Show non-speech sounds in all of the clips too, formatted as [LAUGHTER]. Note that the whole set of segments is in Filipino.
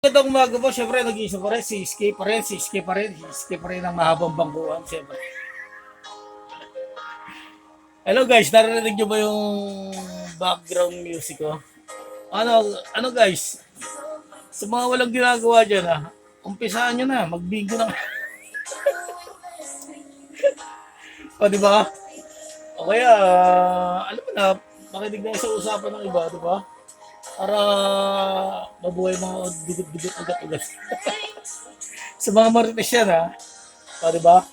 Magandang umaga po, syempre nag-iisa pa rin, si Iski pa rin, si Iski pa rin, si Iski pa rin ang mahabang bangkuan, syempre. Hello guys, narinig nyo ba yung background music ko? Ano, ano guys, sa mga walang ginagawa dyan ha, umpisaan nyo na, magbingo na. [LAUGHS] o di ba? O kaya, alam mo na, makinig na sa usapan ng iba, di ba? Para mabuhay mga dugot-dugot ugat-ugat. [LAUGHS] sa mga marites yan ha. O, di ba?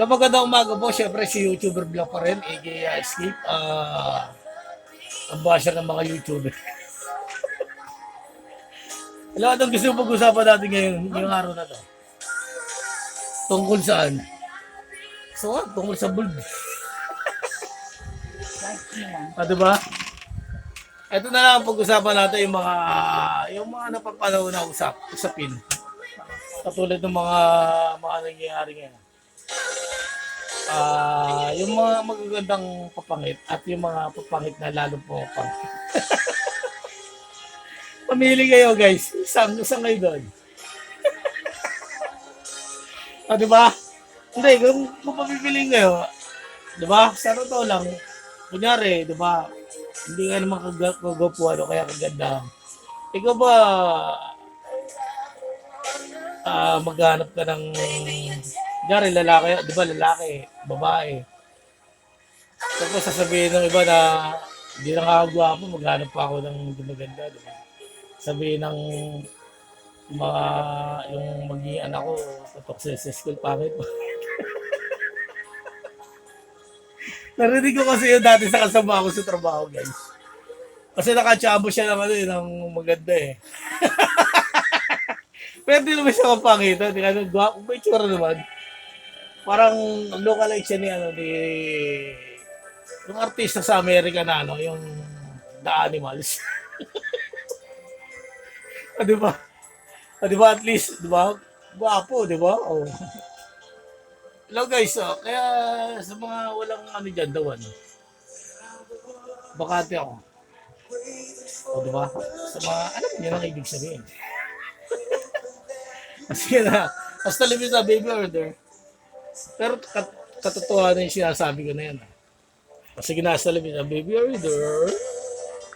Na magandang umaga po, syempre si YouTuber vlog pa rin, aka Escape. Ah, ang basher ng mga YouTuber. [LAUGHS] Alam anong gusto pag-usapan natin ngayon, ngayong araw na to? Tungkol saan? So, ah, tungkol sa bulb. [LAUGHS] Ah, di ba? Ito na lang ang pag-usapan natin yung mga yung mga napapanahon na usap, usapin. Katulad ng mga mga nangyayari ngayon. Ah, yung mga magagandang papangit at yung mga papangit na lalo po papangit. [LAUGHS] Pamili kayo guys. Isang, isang kayo doon. [LAUGHS] ah, di ba? Hindi, kung, papipiliin kayo, di ba? Sa totoo lang, kunyari, di ba? Hindi ka naman kag- kagapuan o kaya kaganda. Ikaw ba, ah maghanap ka ng, kunyari, lalaki, di ba lalaki, babae. Tapos sasabihin ng iba na, hindi lang ako gwapo, maghanap pa ako ng maganda, di ba? Sabihin ng mga, yung maging anak ko, sa sa school, pangit mo. [LAUGHS] Narinig ko kasi yun dati sa kasama ko sa trabaho, guys. Kasi nakachabo siya ng ano eh, ng maganda eh. [LAUGHS] Pero di naman siya kapangita. Di ano, gwapo, may tsura naman. Parang lookalike siya ni ano, ni... Yung artista sa Amerika na ano, yung The Animals. [LAUGHS] ah, di ba? Ah, di ba at least, di ba? Gwapo, di ba? Oh. Hello guys, oh. kaya sa mga walang ano dyan, dawan. Bakante ako. O, di ba? Sa mga, alam niyo ang ibig sabihin. [LAUGHS] Kasi na, hasta limit na baby order. Pero kat, katotohanan yung sinasabi ko na yan. ah. Kasi nasa limit na baby order.